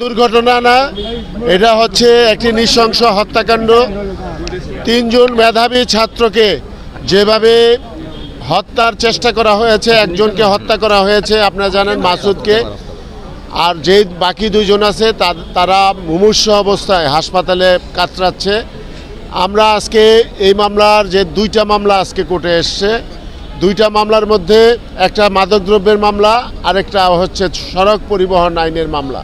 দুর্ঘটনা না, এটা হচ্ছে একটি নৃশংস হত্যাকাণ্ড। তিনজন মেধাবী ছাত্রকে যেভাবে হত্যার চেষ্টা করা হয়েছে, একজনকে হত্যা করা হয়েছে, আপনারা জানেন মাসুদকে। আর যে বাকি দুজন আছে তারা মুমূর্ষ অবস্থায় হাসপাতালে কাতরাচ্ছে। আমরা আজকে এই মামলার যে দুইটা মামলা আজকে কোর্টে এসছে, দুইটা মামলার মধ্যে একটা মাদকদ্রব্যের মামলা, আরেকটা হচ্ছে সড়ক পরিবহন আইনের মামলা।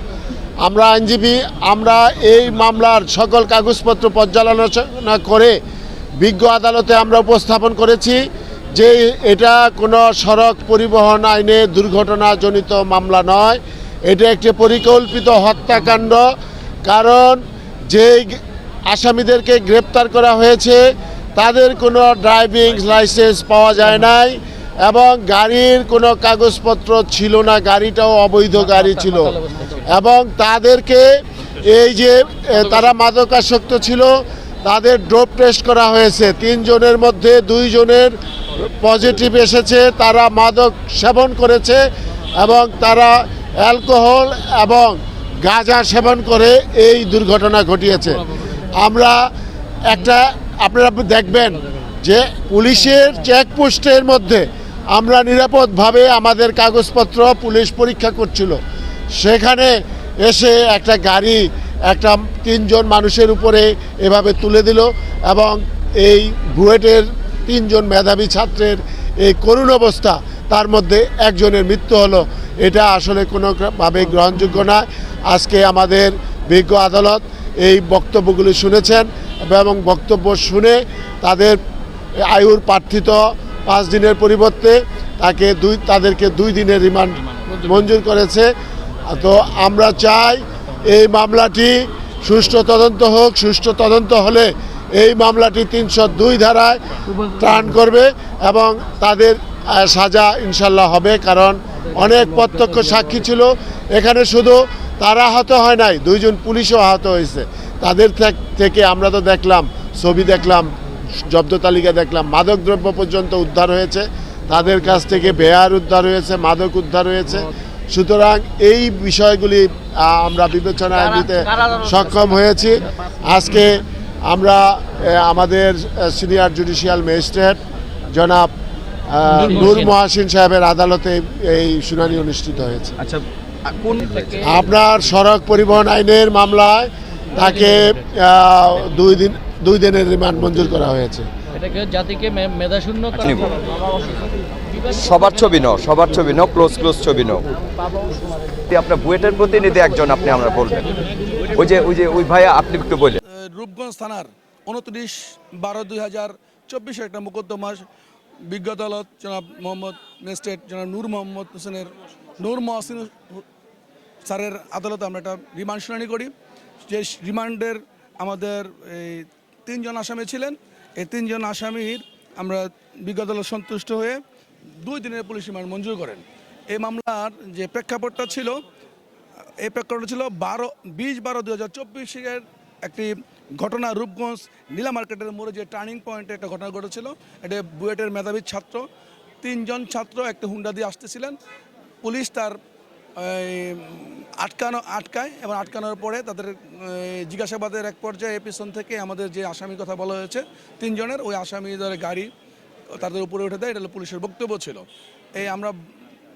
আমরা আইনজীবী, আমরা এই মামলার সকল কাগজপত্র পর্যালোচনা করে বিজ্ঞ আদালতে আমরা উপস্থাপন করেছি যে এটা কোনো সড়ক পরিবহন আইনে দুর্ঘটনাজনিত মামলা নয়। এটা একটি পরিকল্পিত হত্যাকাণ্ড, কারণ যেই আসামিদেরকে গ্রেপ্তার করা হয়েছে, তাদের কোনো ড্রাইভিং লাইসেন্স পাওয়া যায় নাই। এবং গাড়ির কোনো কাগজপত্র ছিল না, গাড়িটাও অবৈধ গাড়ি ছিল। এবং তাদেরকে এই যে তারা মাদকাসক্ত ছিল, তাদের ড্রপ টেস্ট করা হয়েছে। তিনজনের মধ্যে দুইজনের পজিটিভ এসেছে, তারা মাদক সেবন করেছে এবং তারা অ্যালকোহল এবং গাঁজা সেবন করে এই দুর্ঘটনা ঘটিয়েছে। আমরা একটা, আপনারা দেখবেন যে পুলিশের চেকপোস্টের মধ্যে আমরা নিরাপদভাবে আমাদের কাগজপত্র পুলিশ পরীক্ষা করছিল। সেখানে এসে একটা গাড়ি, একটা তিনজন মানুষের উপরে এভাবে তুলে দিল এবং এই বুয়েটের তিনজন মেধাবী ছাত্রের এই করুণ অবস্থা, তার মধ্যে একজনের মৃত্যু হলো। এটা আসলে কোনোভাবে গ্রহণযোগ্য না আজকে আমাদের বিজ্ঞ আদালত এই বক্তব্যগুলি শুনেছেন এবং বক্তব্য শুনে তাদের আয়ুর প্রার্থিত পাঁচ দিনের পরিবর্তে তাকে দুই তাদেরকে দুই দিনের রিমান্ড মঞ্জুর করেছে। তো আমরা চাই এই মামলাটি সুষ্ঠু তদন্ত হোক, সুষ্ঠু তদন্ত হলে এই মামলাটি তিনশো দুই ধারায় ত্রাণ করবে এবং তাদের সাজা ইনশাল্লাহ হবে, কারণ অনেক প্রত্যক্ষ সাক্ষী ছিল। এখানে শুধু তারা আহত হয় নাই, দুইজন পুলিশও আহত হয়েছে। তাদের থেক- আমরা তো দেখলাম, ছবি দেখলাম জব্দ তালিকা দেখলাম। মাদকদ্রব্য পর্যন্ত উদ্ধার হয়েছে। তাদের কাছ থেকে বেয়ার উদ্ধার হয়েছে মাদক উদ্ধার হয়েছে। সুতরাং এই বিষয়গুলি আমরা বিবেচনায় নিতে সক্ষম হয়েছি। আজকে আমরা আমাদের সিনিয়র জুডিশিয়াল ম্যাজিস্ট্রেট জনাব আহ, নূর মহাসিন। সাহেবের আদালতে এই শুনানি অনুষ্ঠিত হয়েছে। আচ্ছা আপনার সড়ক পরিবহন আইনের মামলায় তাকে আহ, দুই দিন দুই দিনের রিমান্ড মঞ্জুর করা হয়েছে। এটাকে জাতিকে মে- মেধাশূন্য সবার ছবি নাও সবার ছবি নাও ক্লোজ ক্লোজ ছবি নাও। আপনার বুয়েটের প্রতিনিধি একজন আপনি আমরা বলবেন। ওই যে ওই যে ওই ভাইয়া আপনি একটু বললেন রূপগঞ্জ থানার উনত্রিশ বারো দুই হাজার চব্বিশে একটা মোকদ্দমা বিজ্ঞ আদালত জনাব মোহাম্মদ ম্যাজিস্ট্রেট জনাব নূর মোহাম্মদ হোসেনের নূর মহসিন স্যারের আদালতে আমরা একটা রিমান্ড শুনানি করি। যে রিমান্ডের আমাদের এই তিনজন আসামি ছিলেন। এই তিনজন আসামির আমরা বিজ্ঞ সন্তুষ্ট হয়ে দুই দিনের পুলিশ রিমান্ড মঞ্জুর করেন। এই মামলার যে প্রেক্ষাপটটা ছিল, এই প্রেক্ষাপট ছিল বারো, বিশ বারো দু হাজার চব্বিশের একটি ঘটনা রূপগঞ্জ নীলা মার্কেটের মোড়ে যে টার্নিং পয়েন্টে একটা ঘটনা ঘটেছিল। এটা বুয়েটের মেধাবী ছাত্র। তিনজন ছাত্র একটা হুন্ডা দিয়ে আসতেছিলেন। পুলিশ তার আটকানো আটকায় এবং আটকানোর পরে তাদের জিজ্ঞাসাবাদের এক পর্যায়ে পিছন থেকে আমাদের যে আসামির কথা বলা হয়েছে তিনজনের ওই আসামি আসামিদের গাড়ি তাদের উপরে উঠে দেয় এটা পুলিশের বক্তব্য ছিল। এই আমরা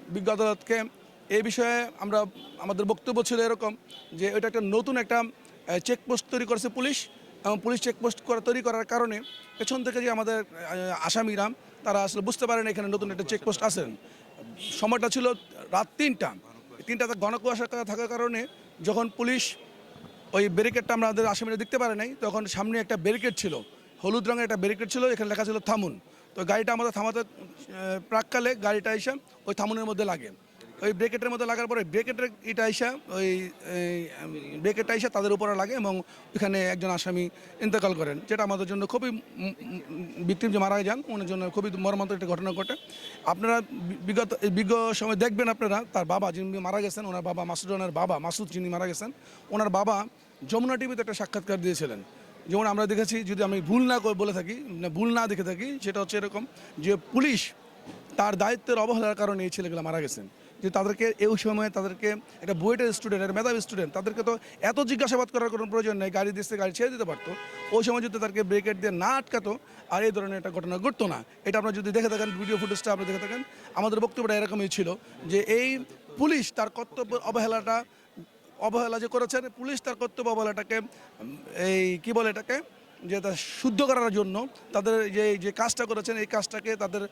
বিজ্ঞ আদালতকে এই বিষয়ে আমরা আমাদের বক্তব্য ছিল এরকম যে এটা একটা নতুন একটা চেকপোস্ট তৈরি করেছে পুলিশ এবং পুলিশ চেকপোস্ট করা তৈরি করার কারণে পেছন থেকে যে আমাদের আহ, আসামিরা তারা আসলে বুঝতে পারেন এখানে নতুন একটা চেকপোস্ট আছেন সময়টা ছিল রাত তিনটা। তিনটাতে ঘন কুয়াশা থাকার কারণে যখন পুলিশ ওই ব্যারিকেডটা আমরা আমাদের আসামিরা দেখতে পারে নাই, তখন সামনে একটা ব্যারিকেড ছিল। হলুদ রঙের একটা ব্যারিকেড ছিল, এখানে লেখা ছিল থামুন। তো গাড়িটা আমাদের থামাতে প্রাককালে গাড়িটা এসে ওই থামুনের মধ্যে লাগে। ওই ব্রেকেটের মধ্যে লাগার পরে ব্রেকেটের এটা আইসা, ওই ব্রেকেটটা আইসা তাদের উপরে লাগে এবং ওইখানে একজন আসামি ইন্তেকাল করেন, যেটা আমাদের জন্য খুবই ভিক্টিম যে মারা যান ওনার জন্য খুবই মর্মান্তিক একটা ঘটনা ঘটে। আপনারা বিগত বিজ্ঞ সময় দেখবেন আপনারা, তার বাবা যিনি মারা গেছেন, ওনার বাবা মাসুদ ওনার বাবা, মাসুদ যিনি মারা গেছেন, ওনার বাবা যমুনা টিভিতে একটা সাক্ষাৎকার দিয়েছিলেন। যেমন আমরা দেখেছি, যদি আমি ভুল না বলে থাকি ভুল না দেখে থাকি, সেটা হচ্ছে এরকম যে পুলিশ তার দায়িত্বের অবহেলার কারণে এই ছেলেগুলো মারা গেছেন। যে তাদেরকে এই সময়ে তাদেরকে একটা বুয়েটের স্টুডেন্ট একটা মেধাবী স্টুডেন্ট তাদেরকে তো এত জিজ্ঞাসাবাদ করার কোনো প্রয়োজন নেই, গাড়ি দিচ্ছে, গাড়ি ছেড়ে দিতে পারতো। ওই সময় যদি তাদেরকে ব্রেকেট দিয়ে না আটকাতো, আর এই ধরনের একটা ঘটনা ঘটতো না। এটা আপনারা যদি দেখে থাকেন ভিডিও ফুটেজটা আপনি দেখে থাকেন, আমাদের বক্তব্যটা এরকমই ছিল যে এই পুলিশ তার কর্তব্য অবহেলাটা, অবহেলা যে করেছেন, পুলিশ তার কর্তব্য অবহেলাটাকে, এই কি বলে এটাকে যে তা শুদ্ধ করার জন্য, তাদের যে যে কাজটা করেছেন, এই কাজটাকে তাদের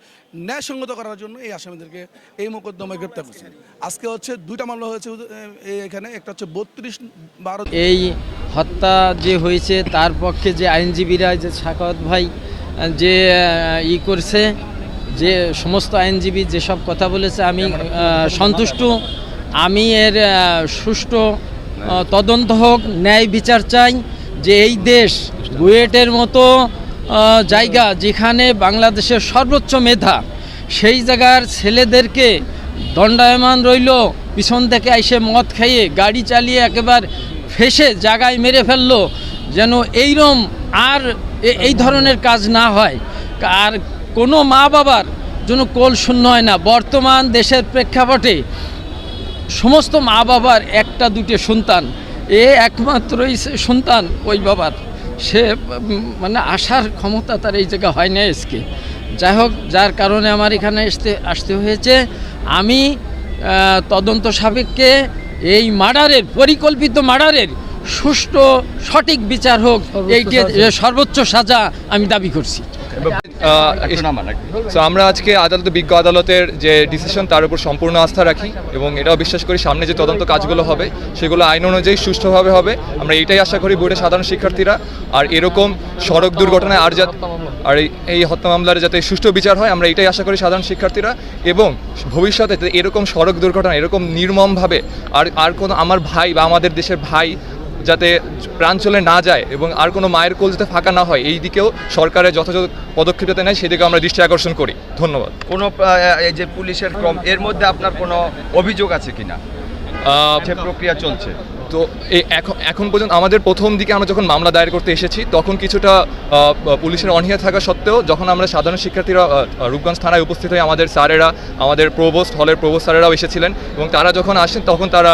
ন্যায়সঙ্গত করার জন্য এই আসামিদেরকে, এই মোকদ্দমায় গ্রেপ্তার করছেন। আজকে হচ্ছে দুইটা মামলা হয়েছে এখানে, একটা হচ্ছে বত্রিশ বারো এই হত্যা যে হয়েছে, তার পক্ষে যে আইনজীবীরা, যে সাখাওয়াত ভাই, যে ই করছে, যে সমস্ত আইনজীবী যেসব কথা বলেছে, আমি সন্তুষ্ট। আমি এর সুষ্ঠু তদন্ত হোক, ন্যায় বিচার চাই। যে এই দেশ বুয়েটের মতো জায়গা যেখানে বাংলাদেশের সর্বোচ্চ মেধা, সেই জায়গার ছেলেদেরকে দণ্ডায়মান রইল, পিছন থেকে এসে মদ খাইয়ে, গাড়ি চালিয়ে একেবারে ফেসে জায়গায় মেরে ফেলল, যেন এইরম আর এই ধরনের কাজ না হয়। আর কোনো মা বাবার যেন কোল শূন্য হয় না। বর্তমান দেশের প্রেক্ষাপটে সমস্ত মা বাবার একটা দুটো সন্তান। এ একমাত্রই সন্তান ওই বাবার। সে মানে আসার ক্ষমতা তার এই জায়গা হয় না এসকে। যাই হোক যার কারণে আমার এখানে আসতে আসতে হয়েছে। আমি তদন্ত সাপেক্ষে এই মার্ডারের পরিকল্পিত মার্ডারের সুষ্ঠু সঠিক বিচার হোক এইটি সর্বোচ্চ সাজা আমি দাবি করছি। তো আমরা আজকে আদালতে, বিজ্ঞ আদালতের যে ডিসিশন তার উপর সম্পূর্ণ আস্থা রাখি এবং এটাও বিশ্বাস করি সামনে যে তদন্ত কাজগুলো হবে, সেগুলো আইন অনুযায়ী সুষ্ঠুভাবে হবে। আমরা এটাই আশা করি বোর্ডের সাধারণ শিক্ষার্থীরা। আর এরকম সড়ক দুর্ঘটনায় আর যাতে আর এই হত্যা মামলার যাতে সুষ্ঠু বিচার হয়, আমরা এটাই আশা করি সাধারণ শিক্ষার্থীরা। এবং ভবিষ্যতে এরকম সড়ক দুর্ঘটনা, এরকম নির্মমভাবে আর আর কোনো আমার ভাই বা আমাদের দেশের ভাই যাতে প্রাণ চলে না যায় এবং আর কোনো মায়ের কোল যাতে ফাঁকা না হয় এই দিকেও সরকারের যথাযথ পদক্ষেপ যাতে নেয় সেদিকে আমরা দৃষ্টি আকর্ষণ করি। ধন্যবাদ। কোনো এই যে পুলিশের ক্রম এর মধ্যে আপনার কোনো অভিযোগ আছে কিনা? প্রক্রিয়া চলছে? তো এখন এখন পর্যন্ত আমাদের প্রথম দিকে আমরা যখন মামলা দায়ের করতে এসেছি, তখন কিছুটা পুলিশের অনীহা থাকা সত্ত্বেও যখন আমরা সাধারণ শিক্ষার্থীরা রূপগঞ্জ থানায় উপস্থিত হয়ে আমাদের স্যারেরা, আমাদের প্রবোস্ট হলের প্রবোস্ট স্যারেরাও এসেছিলেন এবং তারা যখন আসেন তখন তারা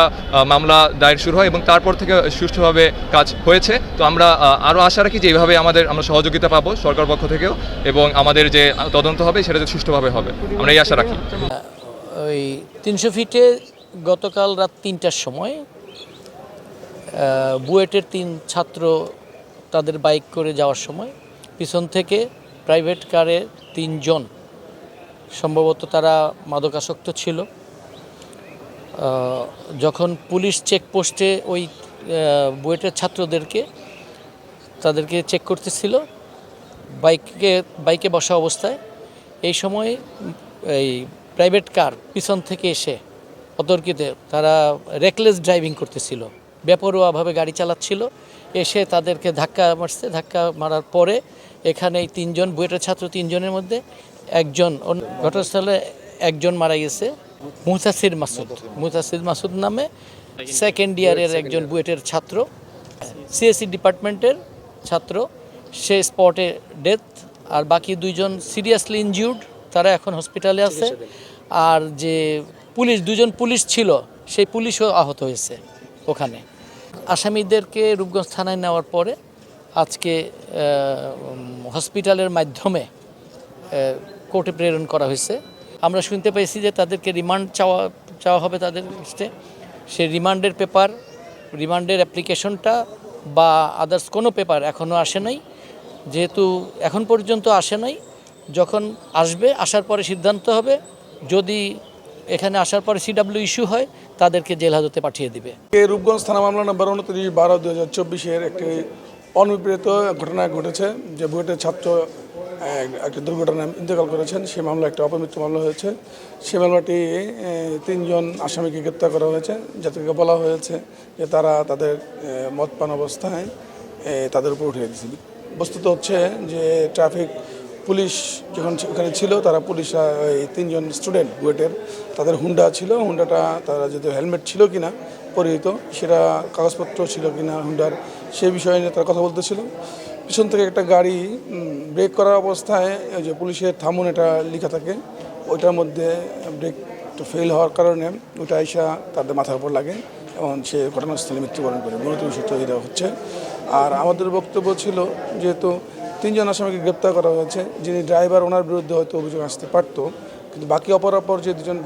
মামলা দায়ের শুরু হয় এবং তারপর থেকে সুষ্ঠুভাবে কাজ হয়েছে। তো আমরা আরও আশা রাখি যে এইভাবে আমাদের, আমরা সহযোগিতা পাবো সরকার পক্ষ থেকেও এবং আমাদের যে তদন্ত হবে সেটা যে সুষ্ঠুভাবে হবে। আমরা এই আশা রাখি। ওই তিনশো ফিটে গতকাল রাত তিনটার সময় বুয়েটের তিন ছাত্র তাদের বাইক করে যাওয়ার সময় পিছন থেকে প্রাইভেট কারে তিনজন, সম্ভবত তারা মাদকাসক্ত ছিল। যখন পুলিশ চেকপোস্টে ওই বুয়েটের ছাত্রদেরকে তাদেরকে চেক করতেছিল, বাইকে বাইকে বসা অবস্থায়, এই সময় এই প্রাইভেট কার পিছন থেকে এসে অতর্কিতে তারা রেকলেস ড্রাইভিং করতেছিল। বেপরোয়াভাবে গাড়ি চালাচ্ছিল। এসে তাদেরকে ধাক্কা মারছে। ধাক্কা মারার পরে এখানে এই তিনজন, বুয়েটের ছাত্র তিনজনের মধ্যে একজন ঘটনাস্থলে একজন মারা গেছে। মুহতাসির মাসুদ মুহতাসির মাসুদ নামে সেকেন্ড ইয়ারের একজন বুয়েটের ছাত্র। সিএসসি ডিপার্টমেন্টের ছাত্র। সে স্পটে ডেথ আর বাকি দুইজন সিরিয়াসলি ইনজিউর্ড তারা এখন হসপিটালে আছে। আর যে পুলিশ, দুজন পুলিশ ছিল, সেই পুলিশও আহত হয়েছে ওখানে। আসামিদেরকে রূপগঞ্জ থানায় নেওয়ার পরে আজকে হসপিটালের মাধ্যমে কোর্টে প্রেরণ করা হয়েছে। আমরা শুনতে পেয়েছি যে তাদেরকে রিমান্ড চাওয়া চাওয়া হবে তাদের কাছে সেই রিমান্ডের পেপার, রিমান্ডের অ্যাপ্লিকেশনটা বা আদার্স কোনো পেপার এখনও আসে নাই। যেহেতু এখন পর্যন্ত আসে নাই, যখন আসবে, আসার পরে সিদ্ধান্ত হবে। যদি এখানে আসার পরে সিডাব্লিউ ইস্যু হয় তাদেরকে জেল হাজতে পাঠিয়ে দিবে। রূপগঞ্জ থানা মামলা নম্বর উনত্রিশ বারো দু হাজার চব্বিশের একটি অনির্প্রেত ঘটনা ঘটেছে যে বুয়েটের ছাত্র এক- একটি দুর্ঘটনায় ইন্তেকাল করেছেন। সেই মামলা একটা অপমৃত্যু মামলা হয়েছে। সে মামলাটি তিনজন আসামিকে গ্রেপ্তার করা হয়েছে যাদেরকে বলা হয়েছে যে তারা তাদের এ, মদ পান অবস্থায় তাদের উপর উঠে দিয়েছিল। বস্তুত হচ্ছে যে ট্রাফিক পুলিশ যখন ওখানে ছিল, তারা পুলিশ এই তিনজন স্টুডেন্ট বুয়েটের, তাদের হুন্ডা ছিল। হুন্ডাটা তারা যদি হেলমেট ছিল কিনা, পরিহিত, সেটা কাগজপত্র ছিল কিনা হুন্ডার, সে বিষয়ে নিয়ে তারা কথা বলতেছিল। পিছন থেকে একটা গাড়ি ব্রেক করার অবস্থায় ওই যে পুলিশের থামুন এটা লেখা থাকে, ওইটার মধ্যে ব্রেক ফেল হওয়ার কারণে ওটা আইসা তাদের মাথার উপর লাগে এবং সে ঘটনাস্থলে মৃত্যুবরণ করে। মূলত বিষয়টা এটা হচ্ছে। আর আমাদের বক্তব্য ছিল যেহেতু তিনজন আসামিকে গ্রেপ্তার করা হয়েছে, যিনি ড্রাইভার, ওনার বিরুদ্ধে হয়তো অভিযোগ আসতে পারতো। কিন্তু বাকি অপরাপর যে দুজন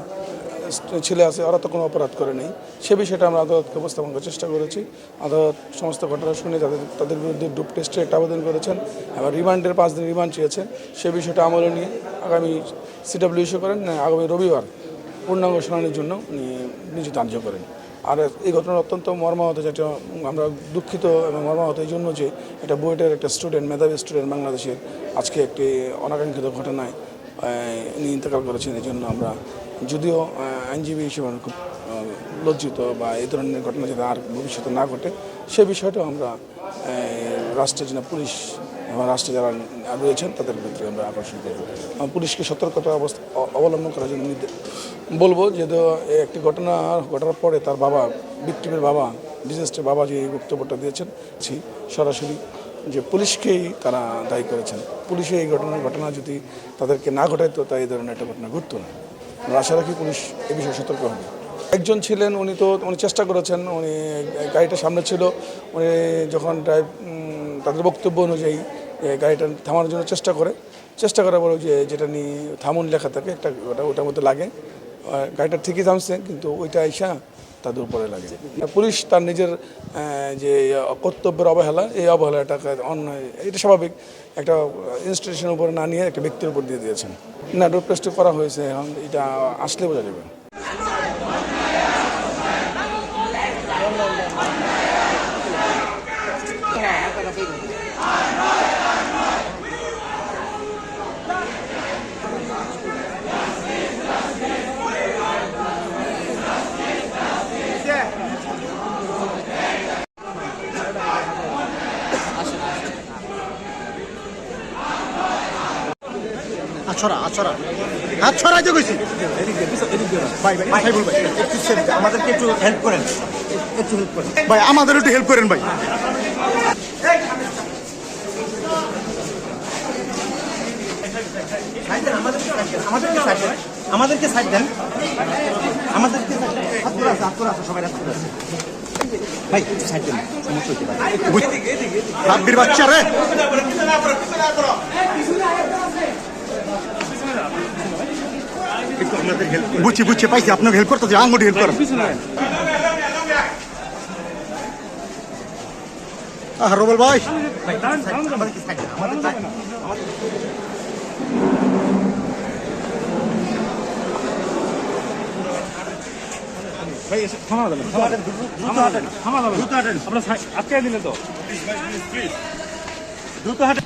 ছেলে আছে, ওরা তো কোনো অপরাধ করে নেই। সে বিষয়টা আমরা আদালতকে উপস্থাপন করার চেষ্টা করেছি। আদালত সমস্ত ঘটনা শুনে তাদের তাদের বিরুদ্ধে ডুপ টেস্টের একটা আবেদন করেছেন। আবার রিমান্ডের পাঁচ দিন রিমান্ড চেয়েছেন। সে বিষয়টা আমলে নিয়ে আগামী সিডাব্লিউ ইস্যু করেন আগামী রবিবার পূর্ণাঙ্গ শুনানির জন্য উনি নিজে করেন। আর এই ঘটনা অত্যন্ত মর্মাহত যেটা আমরা দুঃখিত এবং মর্মাহত এই জন্য যে এটা বুয়েটের একটা স্টুডেন্ট, মেধাবী স্টুডেন্ট বাংলাদেশের আজকে একটি অনাকাঙ্ক্ষিত ঘটনায় উনি ইন্তেকাল করেছেন। এই জন্য আমরা যদিও আইনজীবী হিসেবে খুব লজ্জিত বা এই ধরনের ঘটনা যাতে আর ভবিষ্যতে না ঘটে, সে বিষয়টাও আমরা রাষ্ট্রের জন্য পুলিশ এবং রাষ্ট্রে যারা রয়েছেন তাদের ক্ষেত্রে আমরা আকর্ষণ করব। পুলিশকে সতর্কতা অবস্থা অবলম্বন করার জন্য বলব যেহেতু একটি ঘটনা ঘটার পরে তার বাবা বিক্টিমের বাবা, ডিজাস্টার বাবা যে বক্তব্যটা দিয়েছেন সরাসরি যে পুলিশকেই তারা দায়ী করেছেন। পুলিশে এই ঘটনার ঘটনা যদি তাদেরকে না ঘটাইতো তাই এই ধরনের একটা ঘটনা ঘটতো না। আশা রাখি পুলিশ এ বিষয়ে সতর্ক হবে। একজন ছিলেন, উনি তো, উনি চেষ্টা করেছেন, উনি গাড়িটা সামনে ছিল, উনি যখন ড্রাইভ তাদের বক্তব্য অনুযায়ী গাড়িটা থামানোর জন্য চেষ্টা করে। চেষ্টা করার পরে যে, যেটা নিয়ে থামুন লেখা থাকে, একটা, ওটা, ওটার মধ্যে লাগে। গাড়িটা ঠিকই থামছে, কিন্তু ওইটা আইসা তাদের উপরে লাগে। পুলিশ তার নিজের যে কর্তব্যের অবহেলা, এই অবহেলাটাকে অন্য এটা স্বাভাবিক। একটা ইনস্টিটিউশনের উপরে না নিয়ে একটা ব্যক্তির উপর দিয়ে দিয়েছেন। না ডোর টেস্ট করা হয়েছে, এখন এটা আসলে বোঝা যাবে। আছরা আছরা হাত ছড়াইতে কইছি। ভাই ভাই ভাই আমাদেরকে একটু হেল্প করেন। একটু হেল্প করেন। ভাই, আমাদের একটু হেল্প করেন, ভাই। আমাদেরকে সাইড দেন। আমাদেরকে সাইড দেন। আমাদেরকে হাত করে হাত হাত ভাই সাইড দেন। সমস্যা বুঝ- রাব্বির বাচ্চা রে। একটু আমাদের হেল্প বুঝছি বুঝছি পাইছি আপনাকে হেল্প করতে আঙুটি হেল্প করেন আহ রবল ভাই আমাদেরকে side দেন, আমাদের side দেন। ভাই এসে থামা দেবেন থামা দেন থামা দেন থামা দেবেন দ্রুত হাঁটেন আপনারা আটকে দিলেন তো দ্রুত হাঁটেন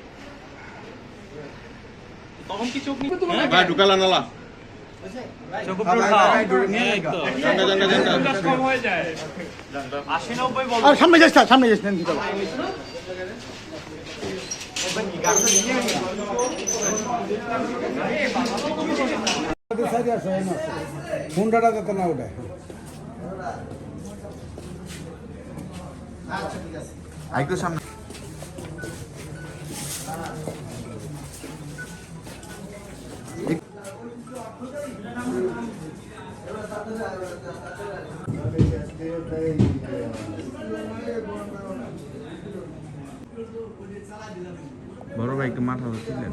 ভাইয়ারা ভাই ঢুকালা নালা। জানগা আর সামনে যাস না, সামনে যাস না, কি? হুন্ডাটা যাতে না উঠে বড় ভাইকে মাথা ধরছিলেন?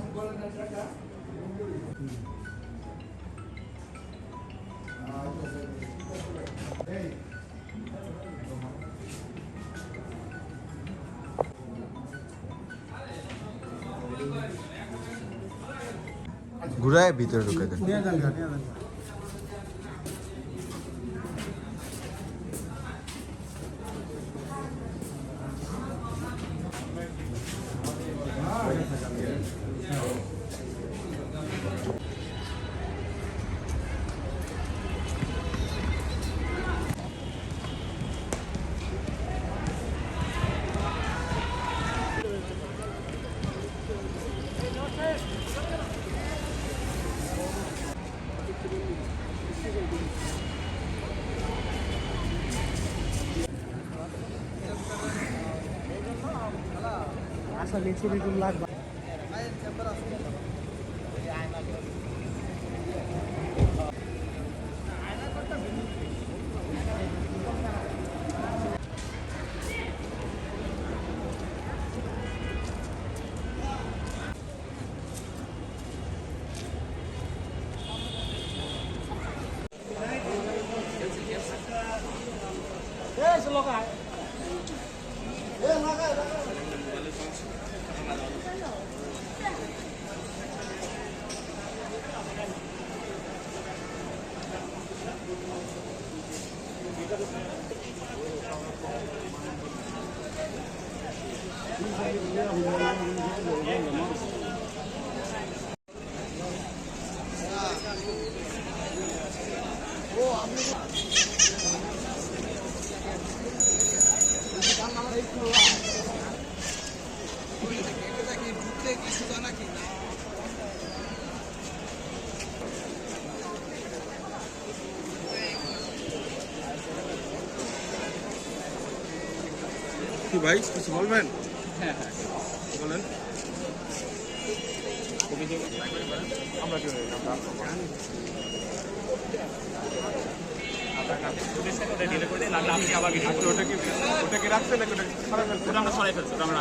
ঘুরায় ভিতরে ঢুকে দেন। আপনার এই ছবিগুলো লাগবে। কি ভাই কিছু বলবেন? হ্যাঁ হ্যাঁ। বলেন। কি ওটা কি রাখছেন নাকি? ওটা আমরা সরাই ফেলছি আমরা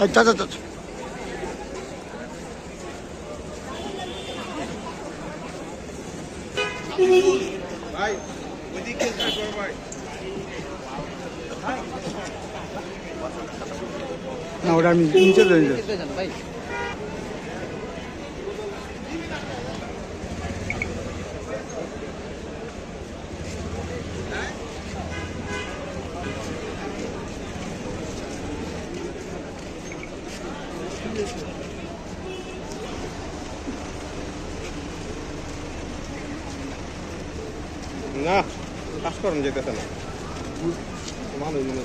আচ্ছা আচ্ছা ভাই ওইদিকে ভাই। না ওটা আমি নিচে না কাজ করেন যেতেছে না ভালোই মনে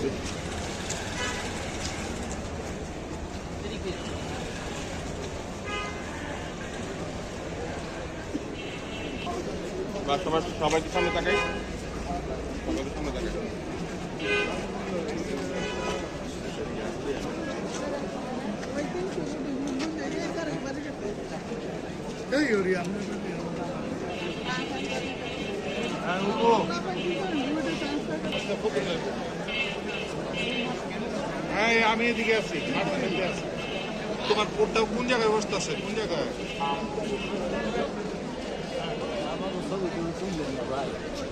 বা সবাই সবাই কি সামনে তাকাই। হ্যাঁ আমি এদিকে আছি আছি। তোমার পোটটা কোন জায়গায় বসতেছে কোন জায়গায়?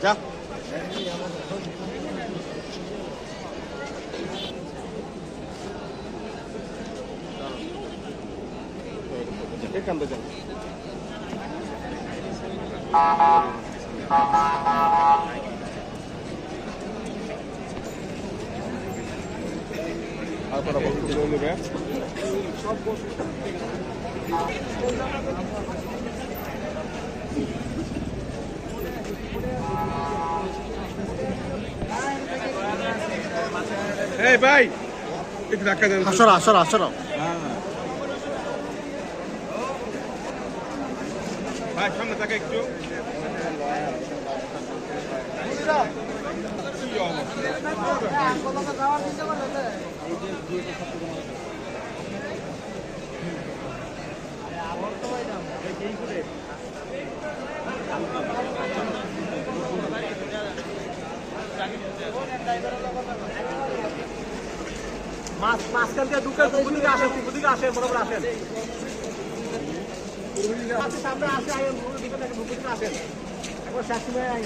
যা যাও নেবে এই ভাই একটু ধাক্কা দেন। আসর আসর আসর ভাই সামনে থাকে একটু। মাছ মাঝখান দিয়ে ঢুকে পূর্ব দিকে আসেন পূর্ব দিকে আসেন, বরাবর আসেন। সামনে আসে আইন পূর্ব দিকে থেকে পূর্ব দিকে আসেন। একবার শেষ সময় দিয়ে